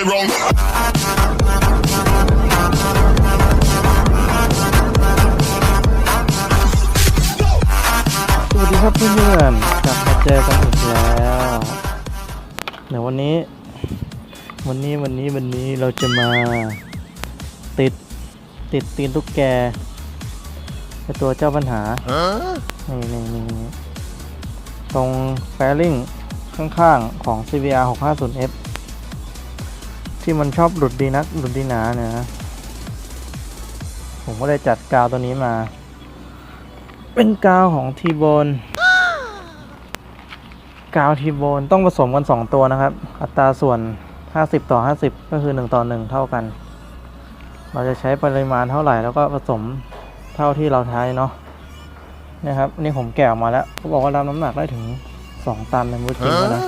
it wrong. สวัสดีครับเพื่อนๆกลับมาเจอกันอีกแล้วเดี๋ยววันนี้ วันนี้วันนี้วันนี้เราจะมาติดติดตีนตุ๊กแกไอตัวเจ้าปัญหานี่นี่นี่นี่ตรงแฟลิงข้างๆของ CVR 650F ที่มันชอบหลุดดีนักหลุดดีหนาเนี่ยนะผมก็เลยจัดกาวตัวนี้มา เป็นกาวของทีโบนกาวทีโบนต้องผสมกัน 2 ตัวนะครับ อัตราส่วน 50 ต่อ 50 ก็คือ 1 ต่อ 1 เท่ากัน เราจะใช้ปริมาณเท่าไหร่แล้วก็ผสมเท่าที่เราใช้เนาะนะครับนี่ผมแกะออกมาแล้วเขาบอกว่ารับน้ำหนักได้ถึง 2 ตันในมือจริงแล้วนะ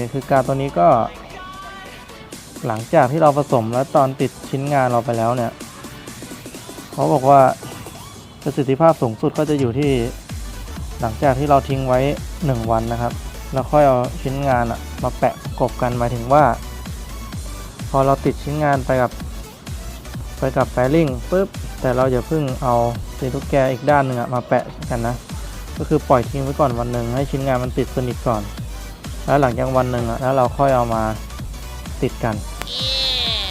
คคือกาวตัวนี้ก็ หลังจากที่เราผสมแล้วตอนติดชิ้นงานเราไปแล้วเนี่ยเขาบอกว่าประสิทธิภาพสูงสุดก็จะอยู่ที่หลังจากที่เราทิ้งไว้ 1 วันนะครับ แล้วค่อยเอาชิ้นงานมาแปะกบกันหมายถึงว่า พอเราติดชิ้นงานไปกับไปกับแฟลิงปุ๊บแต่เราอย่าเพิ่งเอาตีนตุ๊กแกอีกด้านหนึ่งมาแปะกันนะ ก็คือปล่อยทิ้งไว้ก่อนวันหนึ่งให้ชิ้นงานมันติดสนิทก่อน แล้วหลังจากวันหนึ่งอะแล้วเราค่อยเอามาติดกัน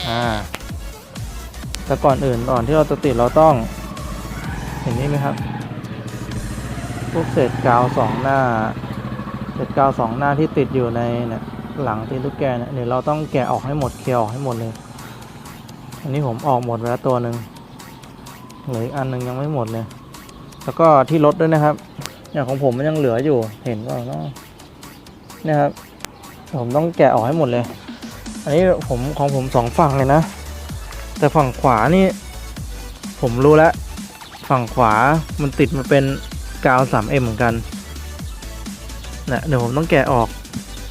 อ่าแต่ก่อนอื่นก่อนที่เราจะติดเราต้องเห็นนี่ไหมครับพวกเศษกาวสองหน้าเศษกาวสองหน้าที่ติดอยู่ในเนี่ยหลังตีนตุ๊กแกเนี่ยเดี๋ยวเราต้องแกะออกให้หมดเคลียร์ออกให้หมดเลย อันนี้ผมออกหมดไปแล้วตัวหนึ่งเหลืออีกอันหนึ่งยังไม่หมดเลย แล้วก็ที่รถด้วยนะครับอย่างของผมมันยังเหลืออยู่เห็นว่าเนาะเนี่ยครับ ผมต้องแกะออกให้หมดเลย อันนี้ผมของผมสองฝั่งเลยนะ แต่ฝั่งขวานี่ ผมรู้แล้ว ฝั่งขวามันติดมาเป็นกาว 3M เหมือนกันนะเดี๋ยวผมต้องแกะออก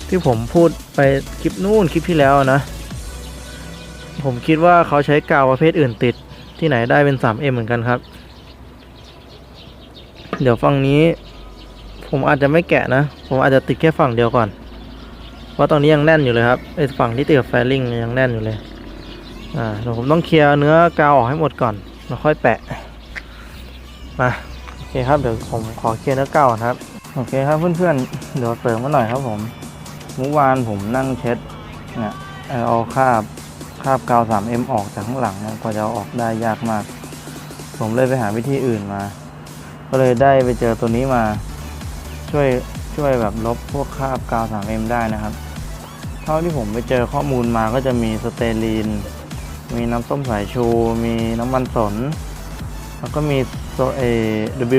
ที่ผมพูดไปคลิปนู่นคลิปที่แล้วนะ ผมคิดว่าเขาใช้กาวประเภทอื่นติดที่ไหนได้เป็น 3M เหมือนกันครับ เดี๋ยวฝั่งนี้ ผมอาจจะไม่แกะนะ ผมอาจจะติดแค่ฝั่งเดียวก่อน เพราะตอนนี้ยังแน่นอยู่เลยครับไอ้ฝั่งที่ติดกับแฟลิงยังแน่นอยู่เลย อ่าเดี๋ยวผมต้องเคลียร์เนื้อกาวออกให้หมดก่อนแล้วค่อยแปะ มา โอเคครับ เดี๋ยวผมขอเคลียร์เนื้อกาวครับ โอเคครับเพื่อนๆ เดี๋ยวเสริมมาหน่อยครับผม เมื่อวานผมนั่งเช็ดเนี่ยเอาคาบคาบกาว 3M ออกจากข้างหลังเนี่ยกว่าจะออกได้ยากมาก ผมเลยไปหาวิธีอื่นมา ก็เลยได้ไปเจอตัวนี้มา ช่วยช่วยแบบลบพวกคราบกาว 3M ได้นะครับ เท่าที่ผมไปเจอข้อมูลมาก็จะมีสเตอรีน มีน้ำส้มสายชู มีน้ำมันสน แล้วก็มีโซเอ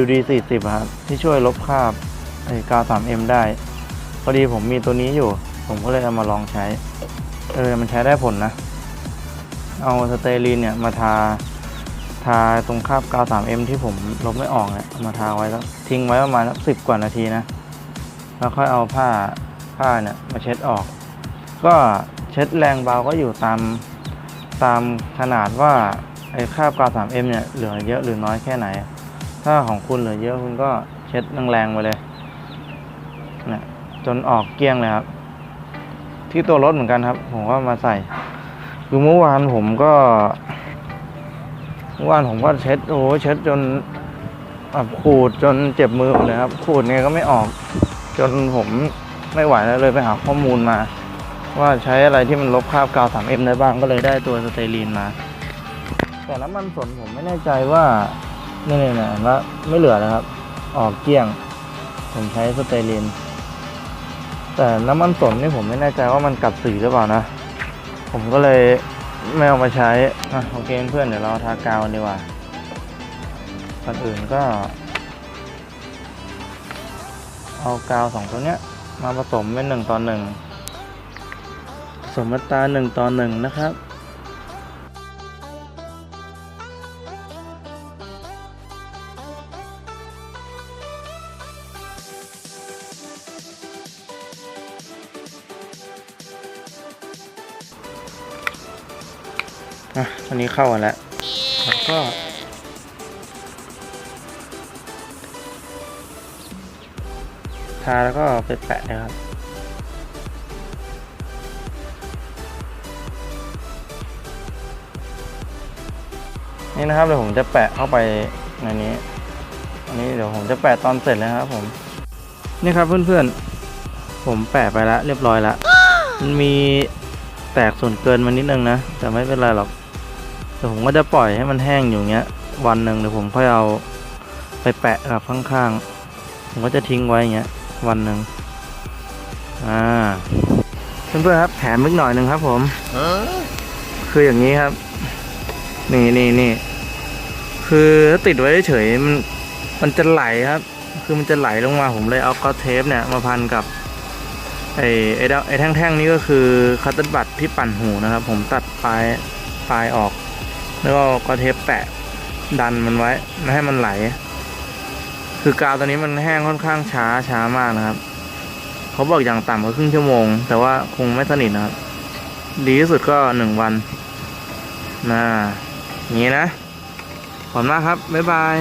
WD 40ครับที่ช่วยลบคราบไอกาว 3M ได้ พอดีผมมีตัวนี้อยู่ ผมก็เลยเอามาลองใช้ เออ มันใช้ได้ผลนะ เอาสเตอรีนเนี่ยมาทา ทาตรงคาบกาว 3M ที่ผมลบไม่ออกเนี่ยมาทาไว้แล้วทิ้งไว้ประมาณสิบกว่านาทีนะ แล้วค่อยเอาผ้าผ้าเนี่ยมาเช็ดออก ก็เช็ดแรงเบาก็อยู่ตามตามขนาดว่าไอ้คาบกาว 3M เนี่ยเหลือเยอะหรือน้อยแค่ไหน ถ้าของคุณเหลือเยอะคุณก็เช็ดแรงๆไปเลยนี่ยจนออกเกลี้ยงเลยครับ ที่ตัวรถเหมือนกันครับ ผมก็มาใส่คือเมื่อวานผมก็ มื่อวานผมก็เช็ดโอ้เช็ดจนแบบขูดจนเจ็บมือเลยครับขูดไงก็ไม่ออก จนผมไม่ไหวแล้วเลยไปหาข้อมูลมา ว่าใช้อะไรที่มันลบคราบกาว 3M ได้บ้างก็เลยได้ตัวสเตอรีนมา แต่น้ำมันสนผมไม่แน่ใจว่านี่นี่นะว่าไม่เหลือนะครับ ออกเกลี้ยง ผมใช้สเตอรีนแต่น้ำมันสนนี่ผมไม่แน่ใจว่ามันกัดสีหรือเปล่านะ ผมก็เลย ไม่เอามาใช้ อะโอเคเพื่อนเดี๋ยวเราทากาวดีกว่าก่อนอื่นก็ เอากาวสองตัวเนี้ย มาผสมเป็นหนึ่งต่อหนึ่งผสมมาตราหนึ่งต่อหนึ่งนะครับ อะอันนี้เข้ากันแล้วแล้วก็ ทาแล้วก็ไปแปะนะครับนี่นะครับเดี๋ยวผมจะแปะเข้าไปในนี้อันนี้เดี๋ยวผมจะแปะตอนเสร็จเลยนะครับผม นี่ครับเพื่อนๆ ผมแปะไปแล้วเรียบร้อยแล้ว มันมีแตกส่วนเกินมานิดนึงนะ แต่ไม่เป็นไรหรอก ดี๋ยวผมก็จะปล่อยให้มันแห้งอยู่เงี้ย วันหนึ่งเดี๋ยวผมค่อยเอาไปแปะกับข้างๆ ผมก็จะทิ้งไว้อย่างเงี้ย วันหนึ่งอ่าเพื่อนๆครับแถมอีกหน่อยหนึ่งครับ ผมคืออย่างนี้ครับ นี่นี่นี่คือถ้าติดไว้เฉยมันมันจะไหลครับ คือมันจะไหลลงมาผมเลยเอากอเทปเนี่ยมาพันกับไอ้ไอ้ไอ้แท่งๆนี้ก็คือคัตเตอร์บัตที่ปั่นหูนะครับ ผมตัดปลายปลายออก แล้วก็กอตเทปแปะดันมันไว้ไม่ให้มันไหล คือกาวตัวนี้มันแห้งค่อนข้างช้าช้ามากนะครับ เขาบอกอย่างต่ำก็ครึ่งชั่วโมง แต่ว่าคงไม่สนิทนะครับ ดีที่สุดก็หนึ่งวันนะอย่างนี้นะ ขอบคุณมากครับ บ๊ายบาย